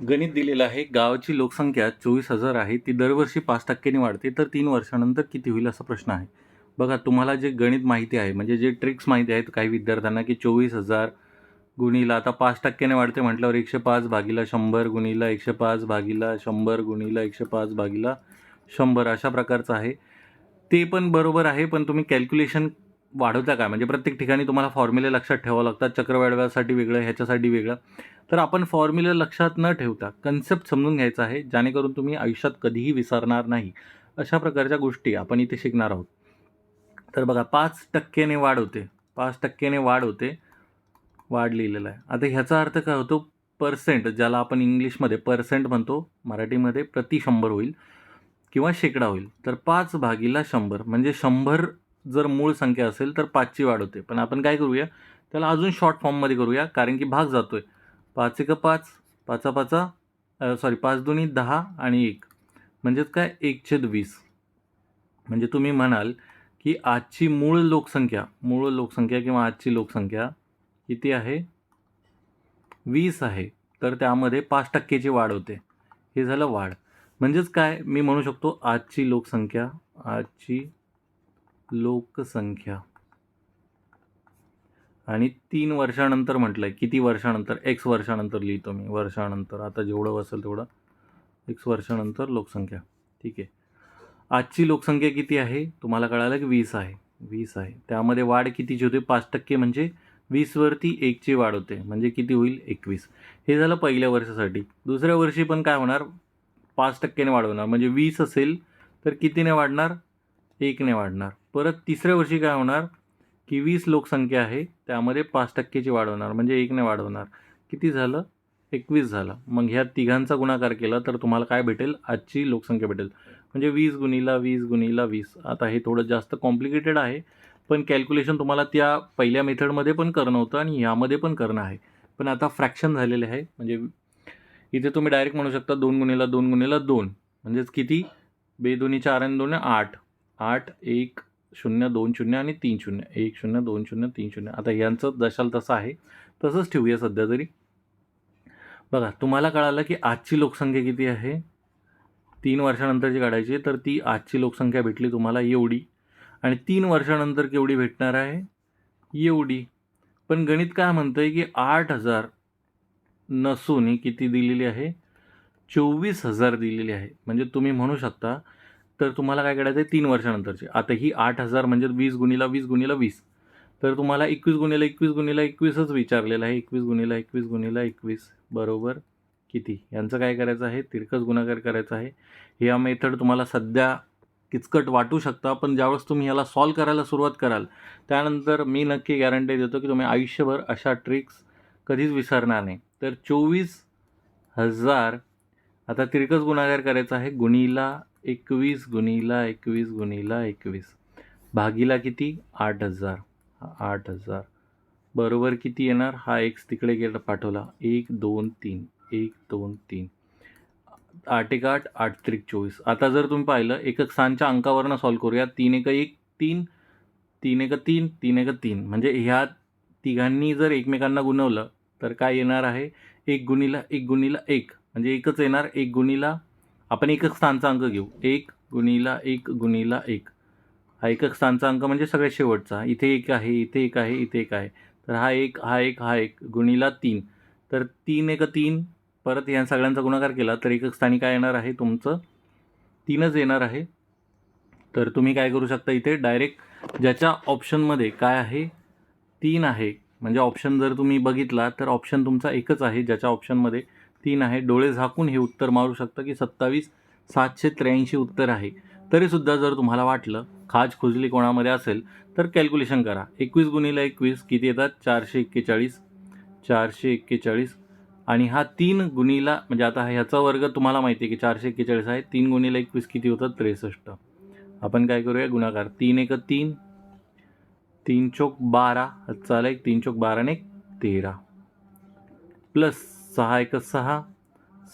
गणित दिलेलं आहे. गावाची लोकसंख्या चोवीस हजार आहे. ती दरवर्षी पाच टक्क्यांनी वाढते. तर तीन वर्षानंतर किती होईल असा प्रश्न आहे. बघा तुम्हाला जे गणित माहिती आहे म्हणजे जे ट्रिक्स माहिती आहेत काही विद्यार्थ्यांना की चोवीस हजार गुणीला आता पाच टक्क्याने वाढते म्हटल्यावर एकशे पाच भागीला शंभर गुणीला एकशे पाच भागीला शंभर गुणीला एकशे पाच भागीला शंभर अशा प्रकारचं आहे. ते पण बरोबर आहे पण तुम्ही कॅल्क्युलेशन वाढवता काय म्हणजे प्रत्येक ठिकाणी तुम्हाला फॉर्म्युले लक्षात ठेवावं लागतात. चक्रवाढव्यासाठी वेगळं ह्याच्यासाठी वेगळं. तर आपण फॉर्म्युला लक्षात न ठेवता कन्सेप्ट समजून घ्यायचा आहे जेणेकरून तुम्ही आयुष्यात कधीही विसरणार नाही. अशा प्रकारच्या गोष्टी आपण इथे शिकणार आहोत. तर बघा पाच टक्क्याने वाढ होते. पाच टक्क्याने वाढ होते. वाढ लिहिलेला आहे. आता ह्याचा अर्थ काय होतो? पर्सेंट ज्याला आपण इंग्लिशमध्ये पर्सेंट म्हणतो मराठीमध्ये प्रति शंभर होईल किंवा शेकडा होईल. तर पाच भागीला शंभर म्हणजे शंभर जर मूळ संख्या असेल तर पाचची वाढ होते. पण आपण काय करूया? त्याला अजून शॉर्ट फॉर्ममध्ये करूया कारण की भाग जातो आहे पाच एक पाच पाचा पाचा सॉरी पाच दोन्ही दहा आणि एक. म्हणजेच काय? एक छेद वीस. म्हणजे तुम्ही म्हणाल की आजची मूळ लोकसंख्या मूळ लोकसंख्या किंवा आजची लोकसंख्या किती आहे? वीस आहे. तर त्यामध्ये पाच टक्केची वाढ होते. हे झालं वाढ. म्हणजेच काय? मी म्हणू शकतो आजची लोकसंख्या आजची लोकसंख्या. आणि तीन वर्षानंतर म्हटलं आहे किती वर्षानंतर? एक्स वर्षानंतर लिहितो मी. वर्षानंतर. आता जेवढं असेल तेवढं एक्स वर्षानंतर लोकसंख्या. ठीक आहे. आजची लोकसंख्या किती आहे? तुम्हाला कळालं की वीस आहे. वीस आहे. त्यामध्ये वाढ कितीची होते? पाच टक्के म्हणजे वीसवरती एकची वाढ होते. म्हणजे किती होईल? एकवीस. हे झालं पहिल्या वर्षासाठी. दुसऱ्या वर्षी पण काय होणार? पाच टक्क्याने वाढवणार म्हणजे वीस असेल तर कितीने वाढणार? एकने वाढणार. परत तिसऱ्या वर्षी काय होणार? की वीस लोकसंख्या आहे त्यामध्ये पाच टक्केची वाढ होणार म्हणजे एकने वाढवणार किती झालं? एकवीस झालं. मग ह्या तिघांचा गुणाकार केला तर तुम्हाला काय भेटेल? आजची लोकसंख्या भेटेल. म्हणजे वीस गुणीला वीस गुणीला वीस. आता हे थोडं जास्त कॉम्प्लिकेटेड आहे पण कॅल्क्युलेशन तुम्हाला त्या पहिल्या मेथडमध्ये पण करणं होतं आणि ह्यामध्ये पण करणं आहे. पण आता फ्रॅक्शन झालेले आहे. म्हणजे इथे तुम्ही डायरेक्ट म्हणू शकता दोन गुणीला दोन गुणीला दोन. म्हणजेच किती? बे दोन्ही चार आणि दोन आठ. आठ एक शून्य दोन शून्य आणि तीन शून्य. एक शून्य दोन शून्य तीन शून्य. आता यांचं दशाल तसं आहे. तसंच ठेवूया सध्या तरी. बघा तुम्हाला कळालं की आजची लोकसंख्या किती आहे? तीन वर्षानंतरची काढायची तर ती आजची लोकसंख्या भेटली तुम्हाला एवढी. आणि तीन वर्षानंतर केवढी भेटणार आहे? एवढी. पण गणित काय म्हणतं आहे की आठ हजार नसून ही किती दिलेली आहे? चोवीस हजार दिलेली आहे. म्हणजे तुम्ही म्हणू शकता तर तुम्हाला काय करायचं आहे तीन वर्षानंतरची. आता ही आठ हजार म्हणजे वीस गुणीला वीस गुणीला वीस. तर तुम्हाला एकवीस गुणीला एकवीस गुणीला एकवीसच विचारलेलं आहे. एकवीस गुणीला एकवीस गुणीला एकवीस. बरोबर? किती? यांचं काय करायचं आहे? तिरकस गुणाकार करायचा आहे. ह्या मेथड तुम्हाला सध्या किचकट वाटू शकता पण ज्यावेळेस तुम्ही याला सॉल्व करायला सुरुवात कराल त्यानंतर मी नक्की गॅरंटी देतो की तुम्ही आयुष्यभर अशा ट्रिक्स कधीच विसरणार नाही. तर चोवीस हजार आता तिरकस गुणाकार करायचा आहे गुणीला एकवीस गुणीला एकवीस गुणीला एकवीस. भागीला किती? आठ हजार. आठ हजार. बरोबर किती येणार? हा एक्स तिकडे गेला पाठवला. एक दोन तीन. एक दोन तीन. आठ एक आठ आठ त्रिक चोवीस. आता जर तुम्ही पाहिलं एकक सांच्या अंकावरनं सॉल्व करूया. तीन एक एक तीन. तीन एक तीन तीन एक तीन. म्हणजे ह्या तिघांनी जर एकमेकांना गुणवलं तर काय येणार आहे? एक गुणीला एक गुणीला एक. म्हणजे एकच येणार. एक गुणीला आपण एकक स्थानचा अंक घेऊ. एक गुणीला एक गुणीला एक. हा एकक स्थानचा अंक म्हणजे सगळ्यात शेवटचा. इथे एक आहे इथे एक आहे इथे एक आहे. तर हा एक हा एक हा एक. गुणीला तीन. तर तीन एक तीन परत या सगळ्यांचा गुणाकार केला तर एकक स्थानी काय येणार आहे? तुमचं तीनच येणार आहे. तर तुम्ही काय करू शकता इथे? डायरेक्ट ज्याच्या ऑप्शनमध्ये काय आहे? तीन आहे. म्हणजे ऑप्शन जर तुम्ही बघितला तर ऑप्शन तुमचा एकच आहे ज्याच्या ऑप्शनमध्ये तीन आहे. डोळे झाकून हे उत्तर मारू शकता की सत्तावीस सातशे त्र्याऐंशी उत्तर आहे. तरीसुद्धा जर तुम्हाला वाटलं खाज खुजली कोणामध्ये असेल तर कॅल्क्युलेशन करा. एकवीस गुणीला एकवीस किती येतात? चारशे एक्केचाळीस. चारशे एक्केचाळीस. आणि हा तीन गुणीला म्हणजे आता ह्याचा वर्ग तुम्हाला माहिती आहे की चारशे एक्केचाळीस आहे. तीन गुणीला एकवीस किती होतं त्रेसष्ट. आपण काय करूया? गुणाकार. तीन एक तीन. तीन चोक बारा. चाल एक. तीन चोक बारा आणि एक तेरा. प्लस सहा एक सहा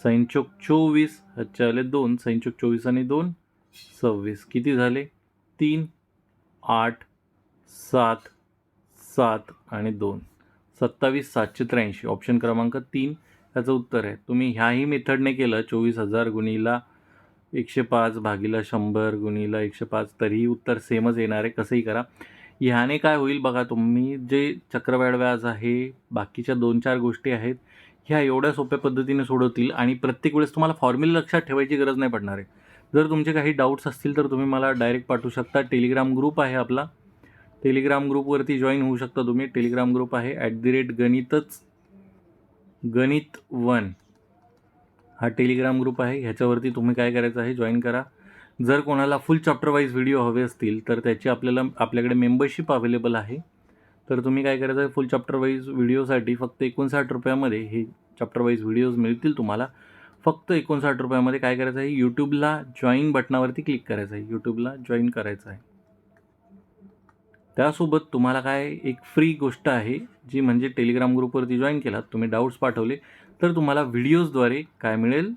सैनचोक चोवीस ह्याच्या आले दोन सैनचोक चोवीस आणि दोन सव्वीस. किती झाले? तीन आठ सात सात आणि दोन. सत्तावीस सातशे त्र्याऐंशी. ऑप्शन क्रमांक तीन त्याचं उत्तर आहे. तुम्ही ह्याही मेथडने केलं चोवीस हजार गुणीला एकशे पाच भागीला शंभर गुणीला एकशे पाच तरीही उत्तर सेमच येणार आहे. कसंही करा. ह्याने काय होईल बघा तुम्ही जे चक्रवाढ व्याज आहे बाकीच्या दोन चार गोष्टी आहेत ह्या एवढ्या सोप्या पद्धतीने सोडवतील आणि प्रत्येक वेळेस तुम्हाला फॉर्म्युला लक्षात ठेवायची गरज नाही पडणार आहे. जर तुमचे काही डाऊट्स असतील तर तुम्ही मला डायरेक्ट पाठवू शकता. टेलिग्राम ग्रुप आहे आपला. टेलिग्राम ग्रुपवरती जॉईन होऊ शकता तुम्ही. टेलिग्राम ग्रुप आहे ॲट दी रेट गणितच गणित वन हा टेलिग्राम ग्रुप आहे. ह्याच्यावरती तुम्ही काय करायचं आहे? जॉईन करा. जर कोणाला फुल चॅप्टर वाईज व्हिडिओ हवे असतील तर त्याची आपल्याला आपल्याकडे मेंबरशिप अवेलेबल आहे. तर तुम्ही काय करायचं आहे फुल चॅप्टर वाईज व्हिडिओसाठी फक्त एकोणसाठ रुपयामध्ये हे चॅप्टर वाईज व्हिडिओज मिळतील तुम्हाला. फक्त एकोणसाठ रुपयामध्ये काय करायचं आहे यूट्यूबला जॉईन बटनावरती क्लिक करायचं आहे. यूट्यूबला जॉईन करायचं आहे. त्यासोबत तुम्हाला काय एक फ्री गोष्ट आहे जी म्हणजे टेलिग्राम ग्रुपवरती जॉईन केलात तुम्ही डाऊट्स पाठवले तर तुम्हाला व्हिडिओजद्वारे काय मिळेल?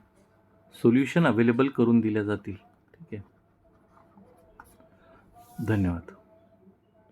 सोल्युशन अवेलेबल करून दिल्या जातील. ठीक आहे. धन्यवाद.